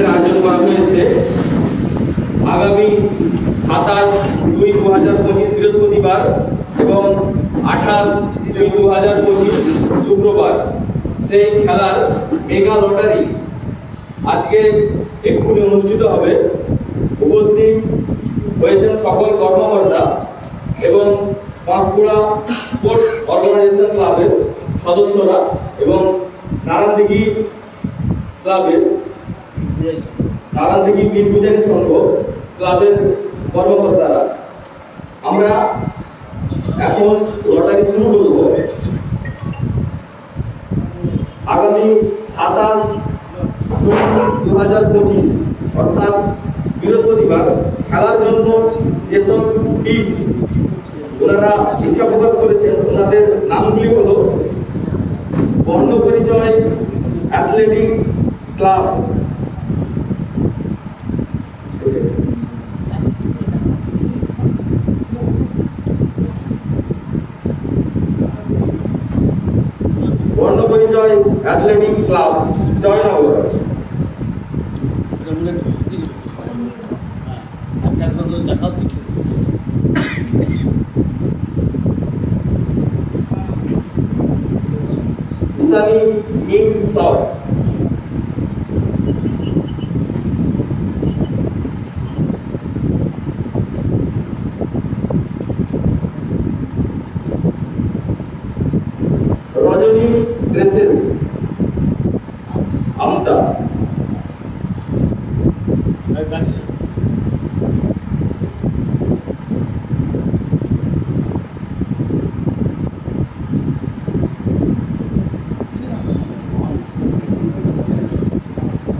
আজকের আয়োজন করা হয়েছে। আগামী সাতাশ দুই দু হাজার পঁচিশ বৃহস্পতিবার এবং আঠাশ দুই দু হাজার পঁচিশ শুক্রবার। সেই খেলার মেগা লটারি আজকে এক্ষুনি অনুষ্ঠিত হবে। উপস্থিত হয়েছেন সকল কর্মকর্তা এবং পাঁশকুড়া স্পোর্টস অর্গানাইজেশন ক্লাবের সদস্যরা এবং নারায়ণদিঘি ক্লাবের নারায়ণদিঘি বীর বিজ্ঞানী সংঘ ক্লাবের কর্মকর্তারা। আমরা এখন লটারি শুরু করব। আগামী সাতাশ দু হাজার পঁচিশ, অর্থাৎ বৃহস্পতিবার, খেলার জন্য যেসব টিম ওনারা ইচ্ছা প্রকাশ করেছেন, ওনাদের নামগুলি হলো বর্ণ পরিচয় অ্যাথলেটিক ক্লাব বর্ণ পরিচয় অ্যাথলেটিক ক্লাব জয়নগর দেখাও দেখি Isani meat shop Rajani dresses Amta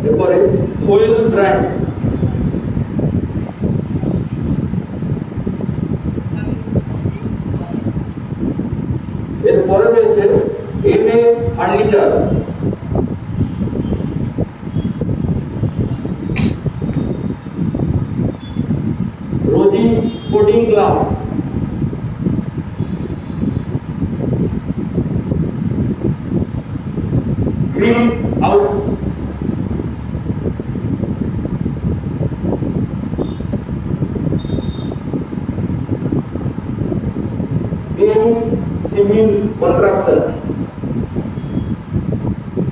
এরপরে সোয়েল ব্র্যান্ড এরপরে রয়েছে M A furniture Rosy sporting club green house এই সিভিল কন্ট্রাকশন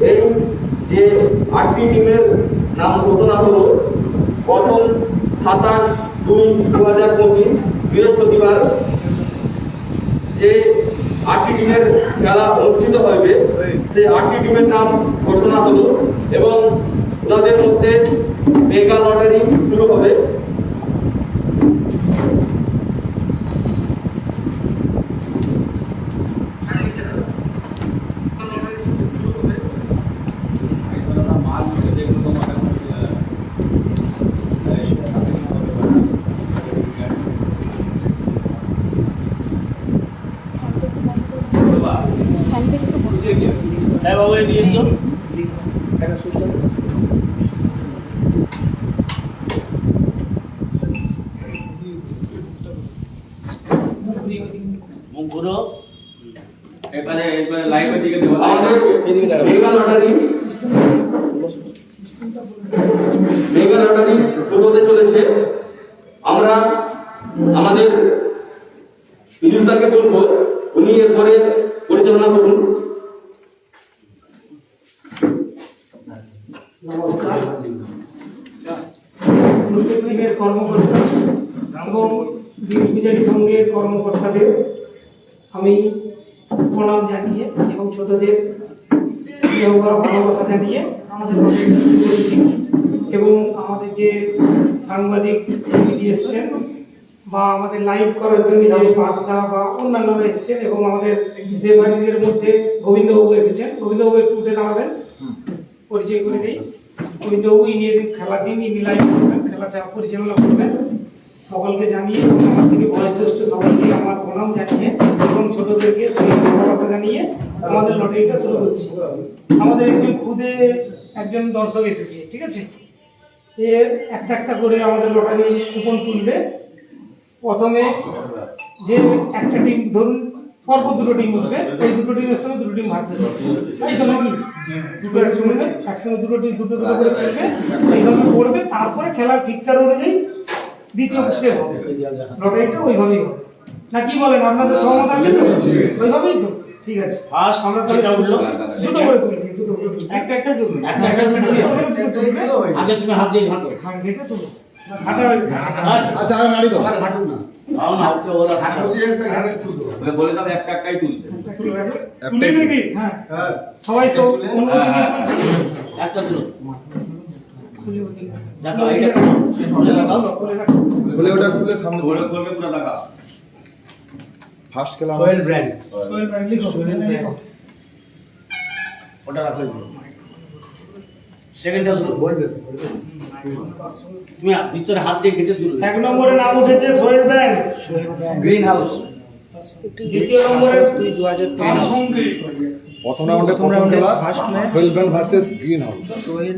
এই যে আটটি টিমের নাম ঘোষণা হলো প্রথম সাতাশ দুই দু হাজার পঁচিশ বৃহস্পতিবার যে আটটি টিমের খেলা অনুষ্ঠিত হবে সেই আটটি টিমের নাম ঘোষণা হলো এবং তাদের মধ্যে মেগা লটারি শুরু হবে হ্যাঁ বাবু এই দিয়েছ মুখ ঘুরো এবারে এবারে লাইভের দিকে দেবো আমাদের মেগা লটারি মেগা লটারি শুরু হতে চলেছে, আমরা আমাদের ইলিশদাকে বলব, উনি এরপরে পরিচালনা করুন। নমস্কার। টিমের কর্মকর্তা এবং পূজারী সংঘের কর্মকর্তাদের, আমি প্রণাম জানিয়ে এবং ছোটদের স্নেহ করা ভালোবাসা জানিয়ে আমাদের করেছি এবং আমাদের যে সাংবাদিক দিদি এসছেন বা আমাদের লাইভ করার জন্য যে বাদশাহ বা অন্যান্যরা এসছেন এবং আমাদের রেফারিদের মধ্যে গোবিন্দবাবু এসেছেন। গোবিন্দবাবু একটু উঠে দাঁড়াবেন। পরিচয় করে দিই। গোবিন্দবাবু, ইনি খেলার দিন, ইনি লাইভ করবেন, খেলা পরিচালনা করবেন। সকলকে জানিয়ে আমার থেকে বয়োজ্যেষ্ঠ সকলকে আমার প্রণাম জানিয়ে ছোটদেরকে ভালোবাসা জানিয়ে আমাদের লটারিটা শুরু করছি। আমাদের একজন খুদে একজন দর্শক এসেছে, ঠিক আছে? এ একটা একটা করে আমাদের লটারি কুপন তুলবে। প্রথমে যে একটা টিম ধরুন, পরপর দুটো টিম উঠবে এই দুটো টিমের সঙ্গে দুটো টিম হবে তাই তো নাকি? দুটো একসঙ্গে একসঙ্গে দুটো টিম দুটো দুটো করে খেলবে। এইভাবে করবে, তারপরে খেলার ফিকচার অনুযায়ী দ্বিতীয় স্টেপ হবে। লটারিটা ওইভাবেই হবে। না কি বলেন? আপনাদের সহমত আছে তো? ওইভাবেই তো। ঠিক আছে। ফার্স্ট আমরা তাহলে যেটা উঠল দুটো করে তুলবে দুটো করে একটা একটা তুলবে একটা একটা দুটো আগে তুমি হাত দিয়ে ঘাটো খান ঘেটে আচ্ছা আর নাড়ি দাও। না। একটা নিবি হ্যাঁ। হ্যাঁ। সবাই তো হ্যাঁ, হ্যাঁ। একটা তুলো। খুলে খুলে। খুলে খুলে ওটা খুলে সামনে বলে বলবে পুরো দেখা। ফার্স্ট খেলা সোহেল ব্র্যান্ড সোহেল ব্র্যান্ড লিখো। সোহেল ব্র্যান্ড। ওটা রাখো। সেকেন্ডটা তুলো। বলবে তুমি ভিতরে হাত দিয়ে ঘেটে তুলো। এক নম্বরে নাম উঠেছে সোহেল ব্র্যান্ড গ্রিন হাউস দ্বিতীয় নম্বরে তুই দু হাজার প্রথম রাউন্ডে প্রথম খেলা first match Sohel brand versus green house Sohel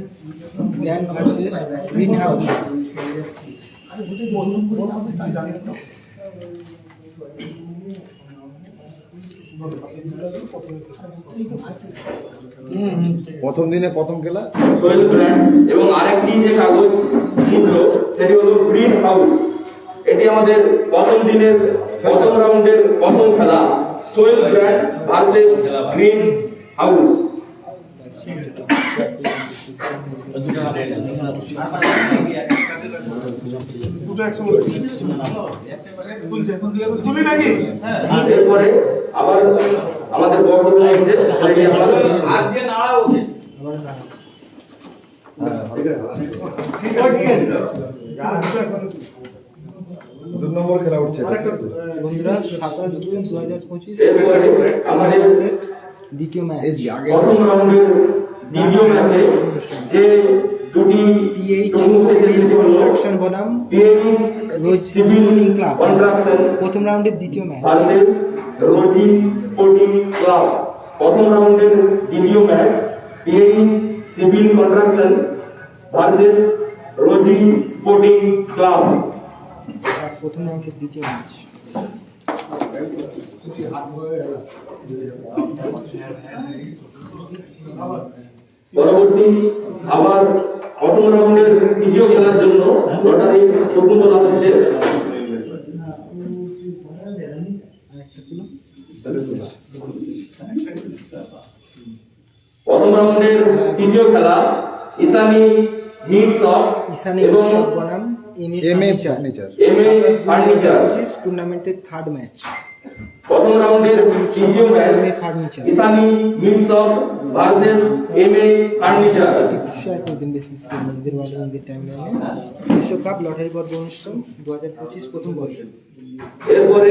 brand versus green house প্রথম দিনে প্রথম খেলা? সোয়েল ব্র্যান্ড এবং আরেকটি যে কাগজ কিনলো সেটি হলো গ্রিন হাউস। এটি আমাদের প্রথম দিনের প্রথম রাউন্ডের প্রথম খেলা Sohel brand versus green house. এরপরে আবার আমাদের বক্তব্য হচ্ছে সেটি আমাদের আজকে নাড়া ওঠে খেলা উঠছে। বন্ধুরা সাতাশ দুই দু হাজার পঁচিশ আমাদের দ্বিতীয় ম্যাচ। যে প্রথম রাউন্ডের দ্বিতীয় ম্যাচে যে দুটি কনস্ট্রাকশন বনাম রোজ ক্লাব প্রথম রাউন্ডের দ্বিতীয় ম্যাচ। রোজি স্পোর্টিং ক্লাব প্রথম রাউন্ডের দ্বিতীয় match TH civil construction versus Rosy sporting club. প্রথম রাউন্ডের দ্বিতীয় ম্যাচ। পরবর্তী আবার প্রথম রাউন্ডের দ্বিতীয় খেলার জন্য লটারি প্রথম তোলা হচ্ছে। প্রথম রাউন্ডের তৃতীয় খেলা ইসানি মিটস অফ ইসানি এবং বনাম ফার্নিচার। M A furniture. পঁচিশ টুর্নামেন্টের থার্ড ম্যাচ প্রথম রাউন্ডের তৃতীয় match M A furniture. Isani meat shop versus M A furniture. Share করে দিন বেশি বেশি করে নিজেদের ওয়ার্ডে নিজেদের টাইম লাইনে বিশ্বকাপ লটারি পদ্ম অনুষ্ঠান দু হাজার পঁচিশ প্রথম বর্ষ। এরপরে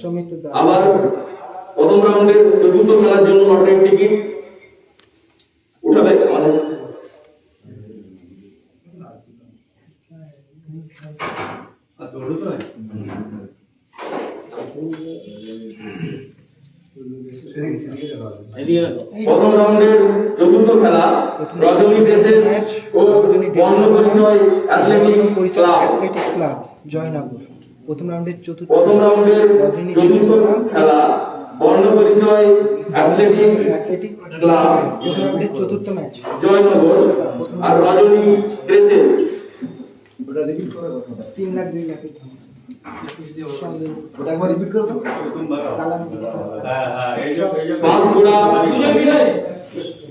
সমিত দাস। আবার প্রথম রাউন্ডের চতুর্থ খেলার জন্য লটারির টিকিট উঠাবে আমাদের। প্রথম রাউন্ডের চতুর্থ খেলা রজনী দেশেস ও বর্ণ পরিচয় অ্যাথলেটিক ক্লাব জয়নগর। প্রথম রাউন্ডের চতুর্থ প্রথম রাউন্ডের চতুর্থ খেলা বর্ণ পরিচয় অ্যাথলেটিক ক্লাব চতুর্থ ম্যাচ জয়নগর আর রজনী তিন লাখ দুই লাখের দাম। সঙ্গে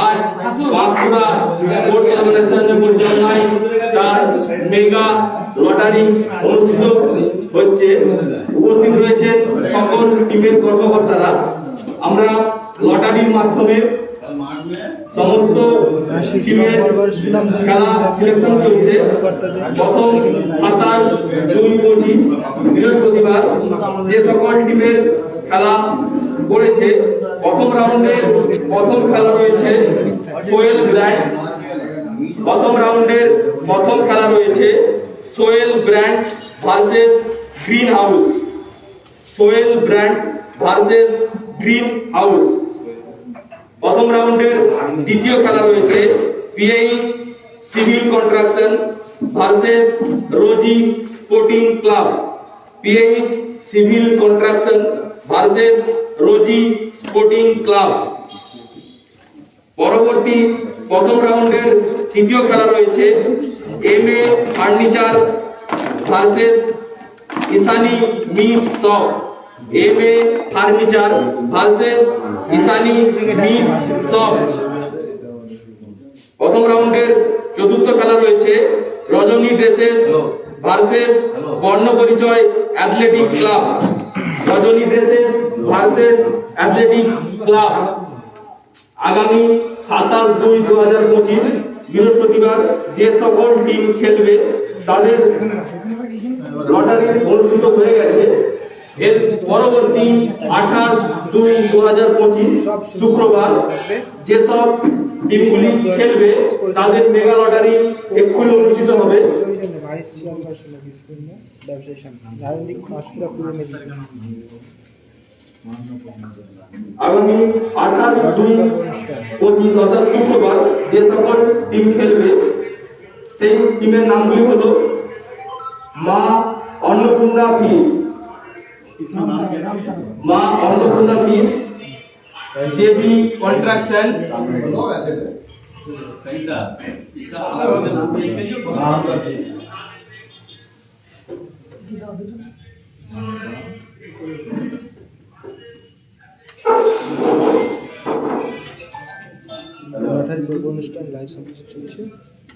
আজ পাঁশকুড়া স্পোর্টস অর্গানাইজেশনের পরিচালনায় তার মেগা লটারি অনুষ্ঠিত হচ্ছে। উপস্থিত রয়েছেন সকল টিমের কর্মকর্তারা। আমরা লটারির মাধ্যমে সমস্ত টিমের খেলা সিলেকশন চলছে। সাতাশ বৃহস্পতিবার যে সকল টিমের খেলা পড়েছে প্রথম রাউন্ডে প্রথম খেলা রয়েছে সোয়েল ব্র্যান্ড। প্রথম রাউন্ডের প্রথম খেলা রয়েছে Sohel brand versus green house. Sohel brand versus green house. প্রথম রাউন্ডের দ্বিতীয় খেলা রয়েছে PH civil construction versus Rosy sporting club. PH civil construction versus Rosy sporting club পরবর্তী প্রথম রাউন্ডের তৃতীয় খেলা রয়েছে M A furniture versus Isani meat shop M A furniture versus Isani meat shop প্রথম রাউন্ডের চতুর্থ খেলা রয়েছে রজনী dresses versus Barna Parichay athletic club Rajani dresses versus athletic club আগামী সাতাশ দুই দু হাজার পঁচিশ বৃহস্পতিবার যে সকল টিম খেলবে, তাদের লটারি অনুষ্ঠিত হয়ে গেছে। এর পরবর্তী আঠাশ দুই দু হাজার পঁচিশ শুক্রবার যেসব টিমগুলি খেলবে, তাদের মেগা লটারি এক্ষুনি অনুষ্ঠিত হবে। আগামী আঠাশ দুই পঁচিশ অর্থাৎ শুক্রবার যে সকল টিম খেলবে, সেই টিমের নামগুলি হলো মা অন্নপূর্ণা ফিস। মা অন্নপূর্ণা ফিস জেবি কন্ট্রাকশন कहीं इसका अलग नाम चेंज करिए লটারি পর্ব অনুষ্ঠান লাইভ সম্প্রচার চলছে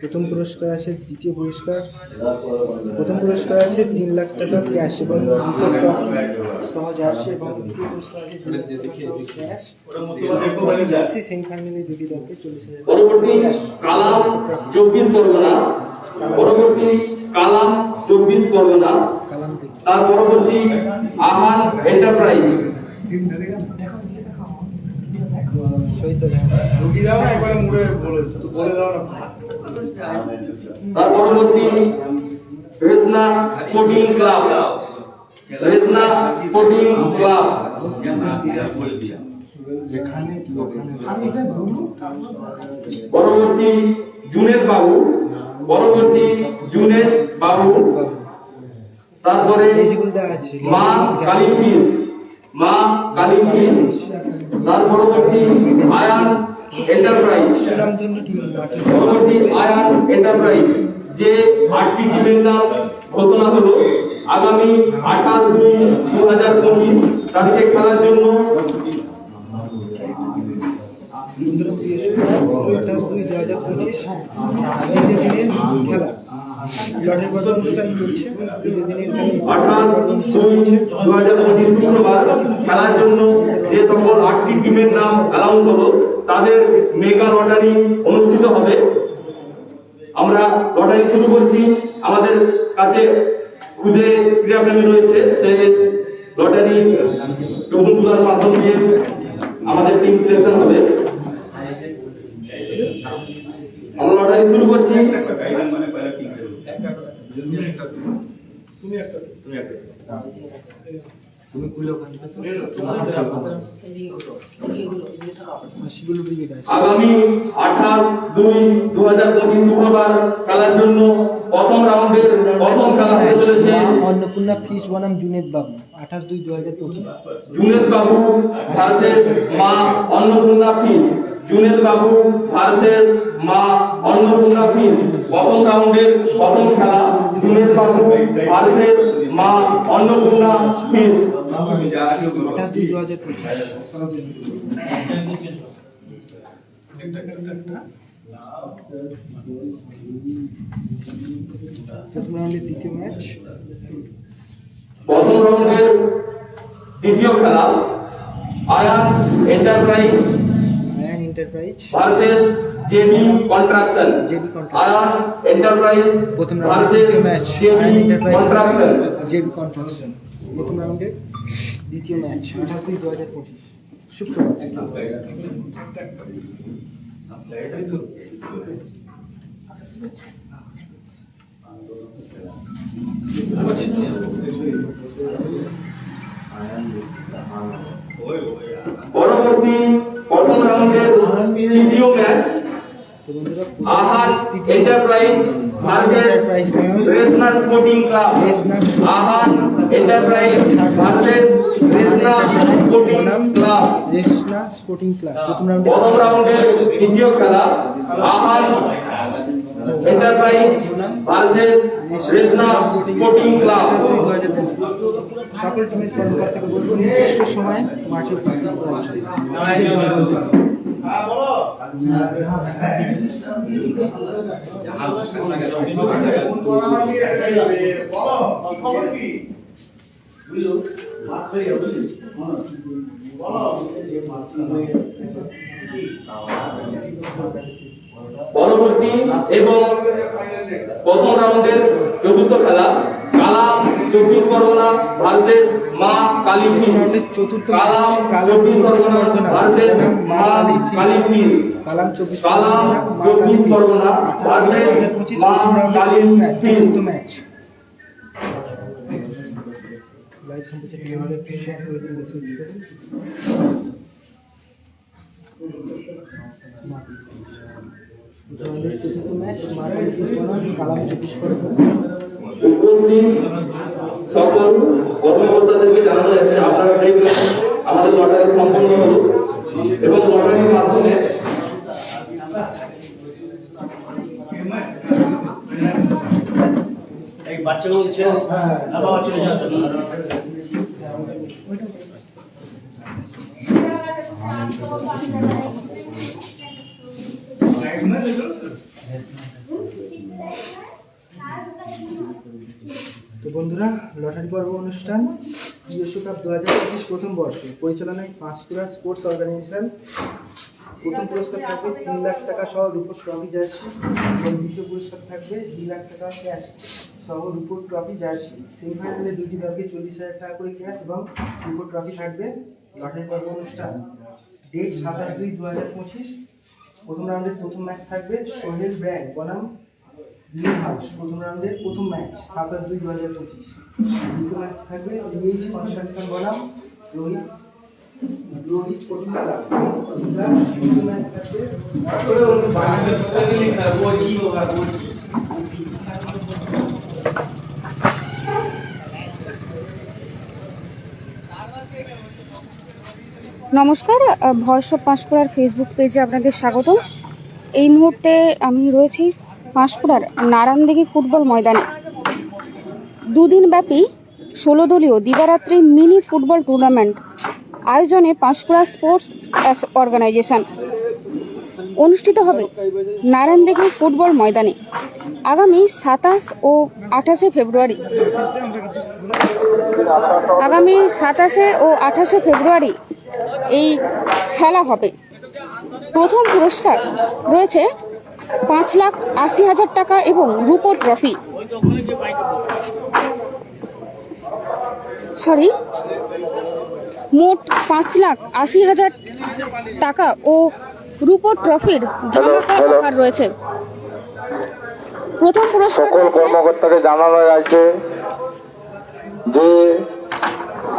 প্রথম পুরস্কার আছে দ্বিতীয় পুরস্কার। প্রথম পুরস্কার আছে তিন লাখ টাকা ক্যাশ এবং সহ জার্সি এবং দ্বিতীয় পুরস্কার আছে দু লাখ টাকা ক্যাশ। জার্সি সেমিফাইনালে দুটি দলকে চল্লিশ হাজার পরবর্তী কালাম চব্বিশ পরগনা। পরবর্তী কালাম চব্বিশ পরগনা। তার পরবর্তী আহান এন্টারপ্রাইজ শহীদ রুগী দাও একবারে মুড়ে বলে বলে দাও না। তার পরবর্তী Rezna sporting club. Rezna sporting club. পরবর্তী জুনের বাবু। পরবর্তী জুনের বাবু। তারপরে মা কালিফিস। মা কালিফিস। তার পরবর্তী আয়ান এন্টারপ্রাইজ। পরবর্তী এন্টারপ্রাইজ যে আটটি টিমের নাম ঘোষণা হলো, আগামী আঠাশ দুই দু হাজার পঁচিশ তাদেরকে খেলার জন্য। দু হাজার পঁচিশ দ্বিতীয় দিনের খেলা লটারি পর্ব অনুষ্ঠান চলছে আঠাশ দুই দু হাজার খেলার জন্য যে সকল আটটি টিমের নাম অ্যালাউন্স হলো তাদের মেগা লটারি অনুষ্ঠিত হবে। আমরা লটারি শুরু করছি। আমাদের কাছে খুদে ক্রীড়াপ্রেমী রয়েছে সে লটারি টোকন মাধ্যম দিয়ে আমাদের টিম সিলেকশন হবে। আমরা লটারি শুরু করছি। তুমি একটা। তুমি একটা। হাসিগুলো ব্রিগেড আগামী আঠাশ দুই দু হাজার পঁচিশ শুক্রবার খেলার জন্য প্রথম রাউন্ডের প্রথম খেলা হতে চলেছে অন্নপূর্ণা ফিস বনাম জুনেদ বাবু আঠাশ দুই দু হাজার পঁচিশ। জুনেদ বাবু ভার্সেস মা অন্নপূর্ণা ফিস জুনেদ বাবু ভার্সেস মা অন্নপূর্ণা ফিস প্রথম রাউন্ডের প্রথম খেলা জুনেদ বাবু ভার্সেস মা অন্নপূর্ণা রাউন্ডের দ্বিতীয় ম্যাচ। প্রথম রাউন্ডের দ্বিতীয় খেলা Ayan enterprise. Enterprise versus JB construction Construction। Ayan enterprise প্রথম ভার্সেস দ্বিতীয় match JB enterprise construction JB প্রথম রাউন্ডের দ্বিতীয় ম্যাচ আঠাশ দুই দু হাজার পঁচিশ শুক্রবার পরবর্তী প্রথম রাউন্ডের তৃতীয় match Ahar enterprise versus Resna sporting club Ahar enterprise versus Resna sporting club Reshna sporting club প্রথম রাউন্ডে প্রথম রাউন্ডের দ্বিতীয় খেলা Ahar enterprise versus Resna sporting club সকল টিমের কর্মকর্তাকে বলব নির্দিষ্ট সময় মাঠে হ্যাঁ বলো। বলো খবর কি পরবর্তী এবং প্রথম রাউন্ডের চতুর্থ খেলা কালাম চব্বিশ পরগনা ভার্সেস মা কালী চতুর্থ কালাম চব্বিশ পরগনা ভার্সেস মা কালী কালাম চব্বিশ চব্বিশ পরগনা ভার্সেস মা কালী ম্যাচ চতুর্থ ম্যাচ কালাম চব্বিশ পরগনা। সকল কর্মকর্তাদেরকে জানানো যাচ্ছে আপনারা আমাদের লটারি সম্পন্ন হলো এবং লটারির মাধ্যমে এই বাচ্চাগুলো ছেড়ে না চলে যাবে তো বন্ধুরা, লটারি পর্ব অনুষ্ঠান বিশ্বকাপ দু হাজার পঁচিশ প্রথম বর্ষ। পরিচালনায় পাঁশকুড়া স্পোর্টস অর্গানাইজেশন। প্রথম পুরস্কার থাকবে তিন লাখ টাকা সহ রূপোর ট্রফি জার্সি। এবং দ্বিতীয় পুরস্কার থাকবে দুই লাখ টাকা ক্যাশ সহ রূপোর ট্রফি জার্সি। সেমিফাইনালে দুটি দলকে চল্লিশ হাজার টাকা করে ক্যাশ এবং রূপোর ট্রফি থাকবে লটারি পর্ব অনুষ্ঠান। ডেট সাতাশ দুই দু হাজার পঁচিশ। প্রথম রাউন্ডের প্রথম ম্যাচ থাকবে সোহেল ব্র্যান্ড বনাম গ্রিন হাউস প্রথম রাউন্ডের প্রথম ম্যাচ সাতাশ দুই দু হাজার পঁচিশ। দ্বিতীয় ম্যাচ থাকবে ইউএইচ কনস্ট্রাকশন বনাম রোহিত ম্যাচ থাকবে নমস্কার ভয়েস অফ পাঁশকুড়ার ফেসবুক পেজে আপনাদের স্বাগত এই মুহূর্তে আমি রয়েছি পাঁশকুড়ার নারায়ণদিঘি ফুটবল ময়দানে। দুদিন ব্যাপী ষোলো দলীয় দিবারাত্রি মিনি ফুটবল টুর্নামেন্ট আয়োজনে পাঁশকুড়া স্পোর্টস অর্গানাইজেশন অনুষ্ঠিত হবে নারায়ণদিঘি ফুটবল ময়দানে আগামী সাতাশ ও আঠাশে ফেব্রুয়ারি। আগামী সাতাশে ও আঠাশে ফেব্রুয়ারি এই খেলা হবে। প্রথম পুরস্কার রয়েছে পাঁচ লাখ আশি হাজার টাকা এবং রুপো ট্রফি। সরি মোট পাঁচ লাখ আশি হাজার টাকা ও রুপো ট্রফির ধামাকা অফার রয়েছে। প্রথম পুরস্কার কর্মকর্তাকে জানানো যাচ্ছে যে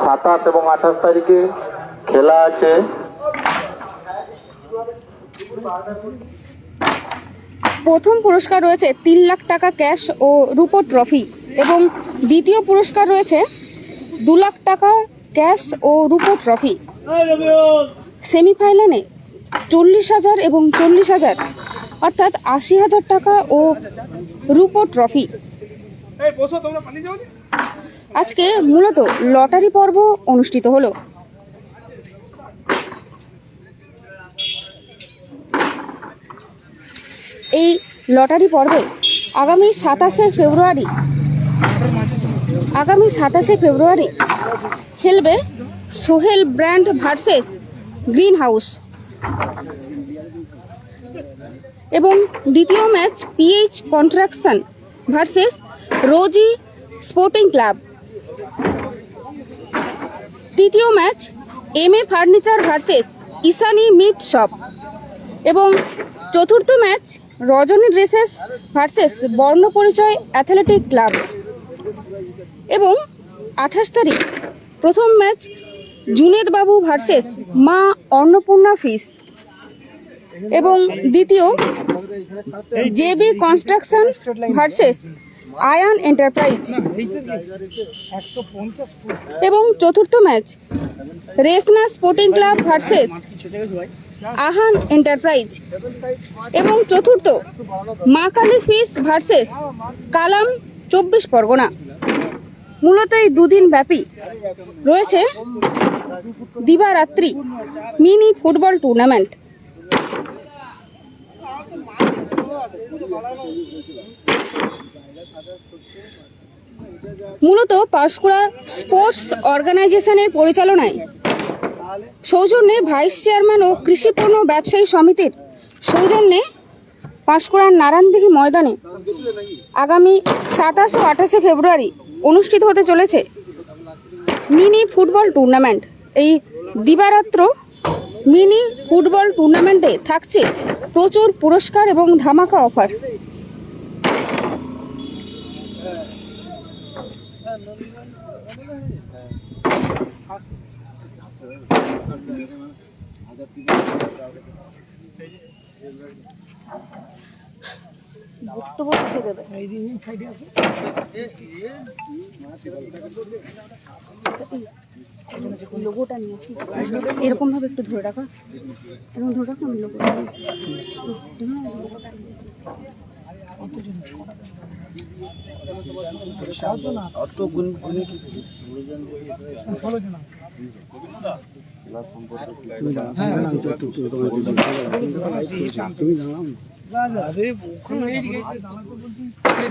সাতাশ এবং আঠাশ তারিখে খেলা আছে। প্রথম পুরস্কার রয়েছে তিন লাখ টাকা ক্যাশ ও রুপো ট্রফি এবং দ্বিতীয় পুরস্কার রয়েছে দু লাখ টাকা ক্যাশ ও রুপো ট্রফি। সেমিফাইনালে চল্লিশ হাজার এবং চল্লিশ হাজার অর্থাৎ আশি হাজার টাকা ও রুপো ট্রফি। আজকে মূলত লটারি পর্ব অনুষ্ঠিত হলো। এই লটারি পর্বে আগামী সাতাশে ফেব্রুয়ারি, আগামী সাতাশে ফেব্রুয়ারি খেলবে Sohel brand versus green house এবং দ্বিতীয় match PH construction versus Rosy sporting club. তৃতীয় match M A furniture versus Isani meat shop. এবং চতুর্থ match Rajani dresses versus Barnaparichay athletic club এবং আঠাশ তারিখ, প্রথম ম্যাচ জুনেদ বাবু ভার্সেস মা অন্নপূর্ণা ফিস এবং দ্বিতীয় JB construction versus Ayan enterprise এবং চতুর্থ match Resna sporting club versus Ahan enterprise. এবং চতুর্থ, মা কালী ফিস ভার্সেস কালাম চব্বিশ পরগনা। মূলত এই দুদিন ব্যাপী রয়েছে দিবারাত্রি মিনি ফুটবল টুর্নামেন্ট মূলত পাঁশকুড়া স্পোর্টস অর্গানাইজেশনের পরিচালনায় সৌজন্যে ভাইস চেয়ারম্যান ও কৃষি পণ্য ব্যবসায়ী সমিতির সৌজন্যে পাঁশকুড়ার নারায়ণদিঘি ময়দানে আগামী সাতাশ ও আঠাশে ফেব্রুয়ারি অনুষ্ঠিত হতে চলেছে মিনি ফুটবল টুর্নামেন্ট। এই দিবারাত্র মিনি ফুটবল টুর্নামেন্টে থাকছে প্রচুর পুরস্কার এবং ধামাকা অফার। দেবে? লোগোটা এরকম ভাবে একটু ধরে রাখো। এরকম ধরে রাখো আমি লোগোটা নিয়ে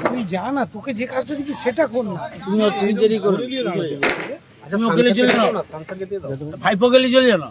তুই যা না তোকে যে কাজটা দিচ্ছি সেটা কর না তুমি দেরি করো তুমি ওকে চলে যাও ভাইপো গেলে চলে যাও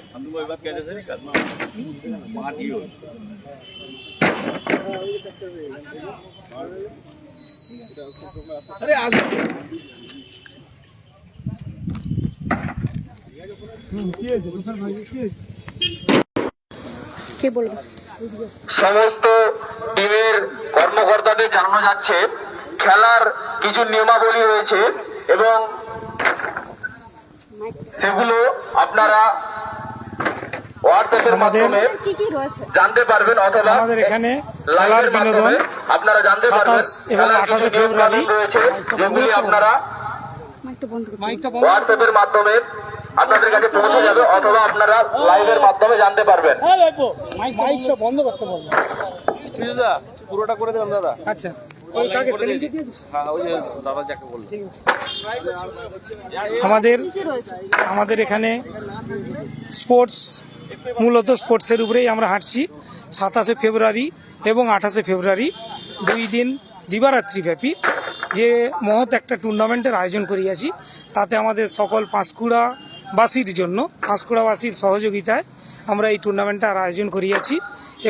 हम तुमको एक बात कहते थे नहीं करना माटी हो अरे आगे কে বলবো সমস্ত টিমের কর্মকর্তাদের জানানো যাচ্ছে খেলার কিছু নিয়মাবলী রয়েছে এবং সেগুলো আপনারা হোয়াটসঅ্যাপের আমাদের- মাধ্যমে কি কি রয়েছে? জানতে পারবেন অথবা আমাদের এখানে খেলার বিনোদন মাধ্যমে আপনারা জানতে পারবেন। 27 এবং খেলার কিছু 28 নিয়ম ফেব্রুয়ারি রয়েছে যেগুলি আপনারা হোয়াটসঅ্যাপের মাধ্যমে আপনাদের কাছে পৌঁছে যাবে অথবা আপনারা লাইভের মাধ্যমে জানতে পারবেন। বন্ধ করতে বলব। পুরোটা করে দিলাম দাদা। আচ্ছা। ওই কাকে সেলিমকে দিয়ে দিস হ্যাঁ ওই যে দাদা যাকে বলল। আমাদের আমাদের এখানে স্পোর্টস মূলত স্পোর্টসের উপরেই আমরা হাঁটছি। সাতাশে ফেব্রুয়ারি এবং আঠাশে ফেব্রুয়ারি দুই দিন দিবারাত্রিব্যাপী যে মহৎ একটা টুর্নামেন্টের আয়োজন করিয়াছি। তাতে আমাদের সকল পাঁশকুড়াবাসীর জন্য, পাঁশকুড়াবাসীর সহযোগিতায় আমরা এই টুর্নামেন্টটার আয়োজন করিয়াছি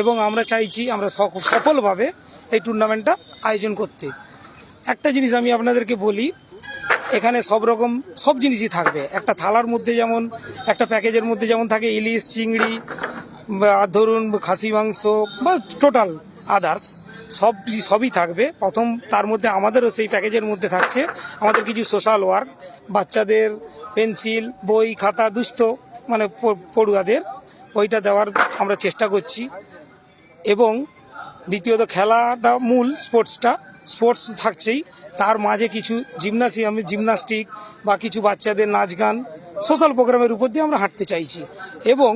এবং আমরা চাইছি আমরা সফলভাবে এই টুর্নামেন্টটা আয়োজন করতে। একটা জিনিস আমি আপনাদেরকে বলি এখানে সব রকম, সব জিনিসই থাকবে। একটা থালার মধ্যে যেমন, একটা প্যাকেজের মধ্যে যেমন থাকে ইলিশ, চিংড়ি ধরুন খাসি মাংস, বা টোটাল আদার্স সব, সবই থাকবে। প্রথম তার মধ্যে আমাদেরও সেই প্যাকেজের মধ্যে থাকছে। আমাদের কিছু সোশ্যাল ওয়ার্ক বাচ্চাদের পেন্সিল, বই, খাতা দুস্থ মানে পড়ুয়াদের, ওইটা দেওয়ার আমরা চেষ্টা করছি। এবং দ্বিতীয়ত খেলাটা মূল স্পোর্টসটা স্পোর্টস থাকছেই। তার মাঝে কিছু জিমনাসিয়াম জিমনাস্টিক বা কিছু বাচ্চাদের নাচ গান সোশ্যাল প্রোগ্রামের উপর দিয়ে আমরা হাঁটতে চাইছি। এবং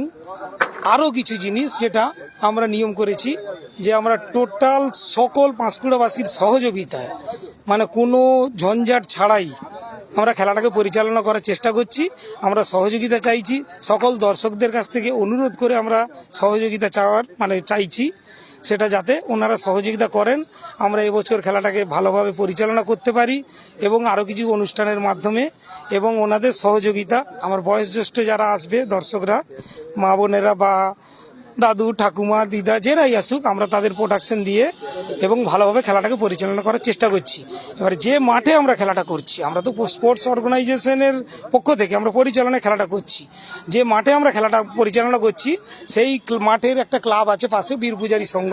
আরও কিছু জিনিস যেটা আমরা নিয়ম করেছি যে আমরা টোটাল সকল পাঁশকুড়াবাসীর সহযোগিতায় মানে কোনো ঝঞ্ঝাট ছাড়াই আমরা খেলাটাকে পরিচালনা করার চেষ্টা করছি। আমরা সহযোগিতা চাইছি। সকল দর্শকদের কাছ থেকে অনুরোধ করে আমরা সহযোগিতা চাওয়ার মানে চাইছি। সেটা যাতে ওনারা সহযোগিতা করেন। আমরা এবছর খেলাটাকে ভালোভাবে পরিচালনা করতে পারি এবং আরও কিছু অনুষ্ঠানের মাধ্যমে এবং ওনাদের সহযোগিতা। আমার বয়োজ্যেষ্ঠ যারা আসবে, দর্শকরা, মা বোনেরা বা দাদু ঠাকুমা দিদা যেরাই আসুক আমরা তাদের প্রোডাকশন দিয়ে এবং ভালোভাবে খেলাটাকে পরিচালনা করার চেষ্টা করছি। এবার যে মাঠে আমরা খেলাটা করছি আমরা তো স্পোর্টস অর্গানাইজেশনের পক্ষ থেকে আমরা পরিচালনায় খেলাটা করছি। যে মাঠে আমরা খেলাটা পরিচালনা করছি সেই মাঠের একটা ক্লাব আছে পাশে বীর পূজারী সংঘ।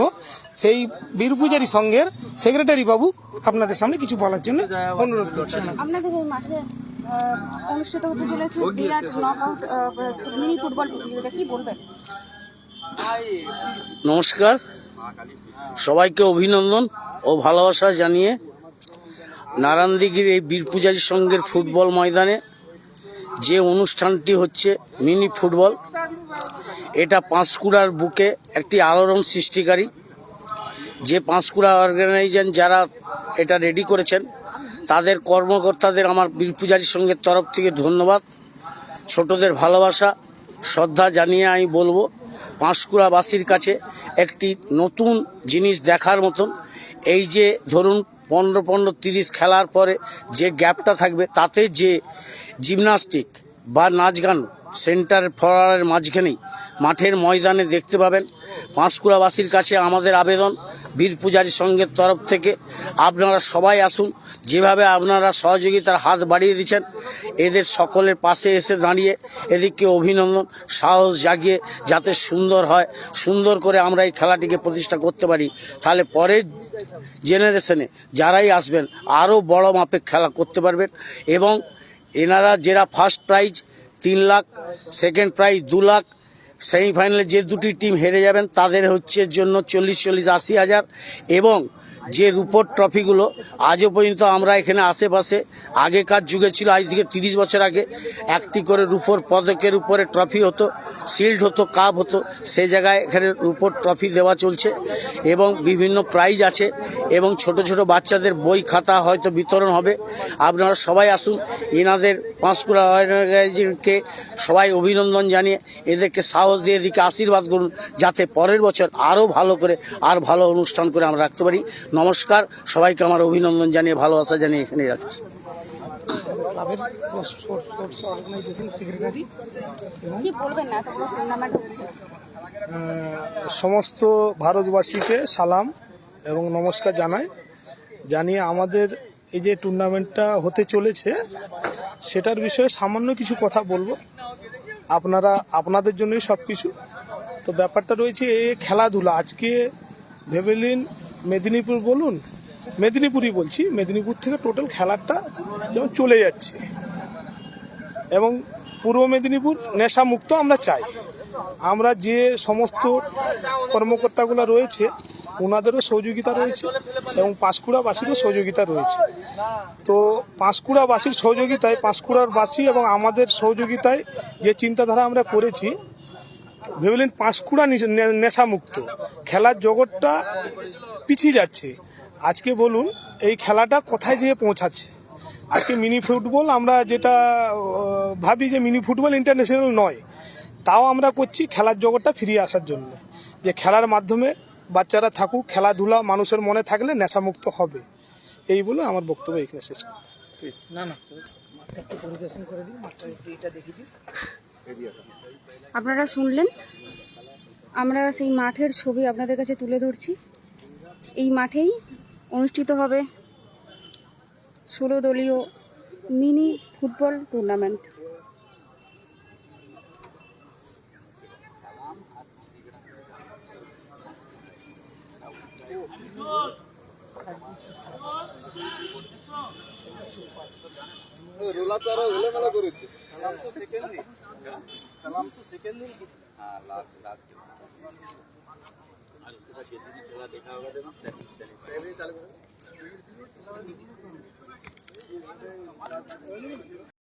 সেই বীর পূজারী সংঘের সেক্রেটারি বাবু আপনাদের সামনে কিছু বলার জন্য অনুরোধ করছি। আপনাদের এই মাঠে অনুষ্ঠিত হতে চলেছে বিরাট নকআউট মিনি ফুটবল প্রতিযোগিতা কি বলবেন? নমস্কার। সবাইকে অভিনন্দন ও ভালোবাসা জানিয়ে নারায়ণদিঘির এই বীর পূজারী সংঘের ফুটবল ময়দানে যে অনুষ্ঠানটি হচ্ছে মিনি ফুটবল, এটা পাঁশকুড়ার বুকে একটি আলোড়ন সৃষ্টিকারী। যে পাঁশকুড়া অর্গানাইজেশন যারা এটা রেডি করেছেন, তাদের কর্মকর্তাদের আমার বীর পূজারী সংঘের তরফ থেকে ধন্যবাদ। ছোটদের ভালোবাসা, শ্রদ্ধা জানিয়ে আমি বলব পাঁশকুড়াবাসীর কাছে একটি নতুন জিনিস দেখার মতন। এই যে ধরুন পনেরো পনেরো তিরিশ খেলার পরে যে গ্যাপটা থাকবে, তাতে যে জিমনাস্টিক বা নাচ গান সেন্টার ফরারের মাঝখানেই মাঠের ময়দানে দেখতে পাবেন। পাঁশকুড়াবাসীর কাছে আমাদের আবেদন বীর পূজারী সঙ্গের তরফ থেকে আপনারা সবাই আসুন। যেভাবে আপনারা সহযোগিতার হাত বাড়িয়ে দিচ্ছেন, এদের সকলের পাশে এসে দাঁড়িয়ে এদিকে অভিনন্দন, সাহস জাগিয়ে যাতে সুন্দর হয়, সুন্দর করে আমরা এই খেলাটিকে প্রতিষ্ঠা করতে পারি। তাহলে পরের জেনারেশনে যারাই আসবেন, আরও বড় মাপে খেলা করতে পারবেন এবং এনারা যারা ফার্স্ট প্রাইজ তিন লাখ সেকেন্ড প্রাইজ দু লাখ সেমিফাইনালে যে দুটি টিম হেরে যাবেন তাদের হচ্ছে জন্য চল্লিশ চল্লিশ আশি হাজার এবং যে রুপোর ট্রফিগুলো আজও পর্যন্ত আমরা এখানে আশেপাশে আগেকার যুগে ছিল, আজ থেকে তিরিশ বছর আগে একটি করে রুপোর পদকের উপরে ট্রফি হতো, শিল্ড হতো, কাপ হতো, সে জায়গায় এখানে রুপোর ট্রফি দেওয়া চলছে এবং বিভিন্ন প্রাইজ আছে এবং ছোট ছোট বাচ্চাদের বই খাতা হয়তো বিতরণ হবে। আপনারা সবাই আসুন, এনাদের পাঁশকুড়া অর্গানাইজেশনকে সবাই অভিনন্দন জানিয়ে এদেরকে সাহস দিয়ে এদিকে আশীর্বাদ করুন, যাতে পরের বছর আরও ভালো করে আর ভালো অনুষ্ঠান করে আমরা রাখতে পারি। নমস্কার সবাইকে আমার অভিনন্দন জানিয়ে ভালোবাসা জানিয়ে এখানে রাখছি। ক্লাবের স্পোর্টস অর্গানাইজেশন সেক্রেটারি কি বলবেন না এত বড় টুর্নামেন্ট হচ্ছে সমস্ত ভারতবাসীকে সালাম এবং নমস্কার জানাই। জানিয়ে আমাদের এই যে টুর্নামেন্টটা হতে চলেছে সেটার বিষয়ে সামান্য কিছু কথা বলব। আপনারা আপনাদের জন্যই সব কিছু তো ব্যাপারটা রয়েছে এ খেলাধুলা। আজকে ভেবেলিন মেদিনীপুর বলুন, মেদিনীপুরই বলছি, মেদিনীপুর থেকে টোটাল খেলাটা যেমন চলে যাচ্ছে। এবং পূর্ব মেদিনীপুর নেশামুক্ত আমরা চাই। আমরা যে সমস্ত কর্মকর্তাগুলো রয়েছে ওনাদেরও সহযোগিতা রয়েছে এবং পাঁশকুড়াবাসীরও সহযোগিতা রয়েছে। তো পাঁশকুড়াবাসীর সহযোগিতায়, পাঁশকুড়ার বাসী এবং আমাদের সহযোগিতায় যে চিন্তাধারা আমরা করেছি ভেবেলেন পাঁশকুড়া নেশামুক্ত। খেলার জগৎটা পিছিয়ে যাচ্ছে। আজকে বলুন, এই খেলাটা কোথায় যেয়ে পৌঁছাচ্ছে? আজকে মিনি ফুটবল আমরা যেটা ভাবি যে মিনি ফুটবল ইন্টারন্যাশনাল নয়, তাও আমরা করছি খেলার জগৎটা ফিরিয়ে আসার জন্য। যে খেলার মাধ্যমে বাচ্চারা থাকুক, খেলাধুলা মানুষের মনে থাকলে নেশামুক্ত হবে। এই বলে আমার বক্তব্য এখানে শেষ। না না, মাঠটা একটু পরিদর্শন করে দিন, মাঠটা এইটা দেখে দিন। আপনারা শুনলেন? আমরা সেই মাঠের ছবি আপনাদের কাছে তুলে ধরছি। এই মাঠেই অনুষ্ঠিত হবে ষোলো দলীয় মিনি ফুটবল টুর্নামেন্ট। রোলা তো আরও का कलाम तो सेकेंड नहीं हाँ लास्ट लास्ट खेला देखा होगा देखो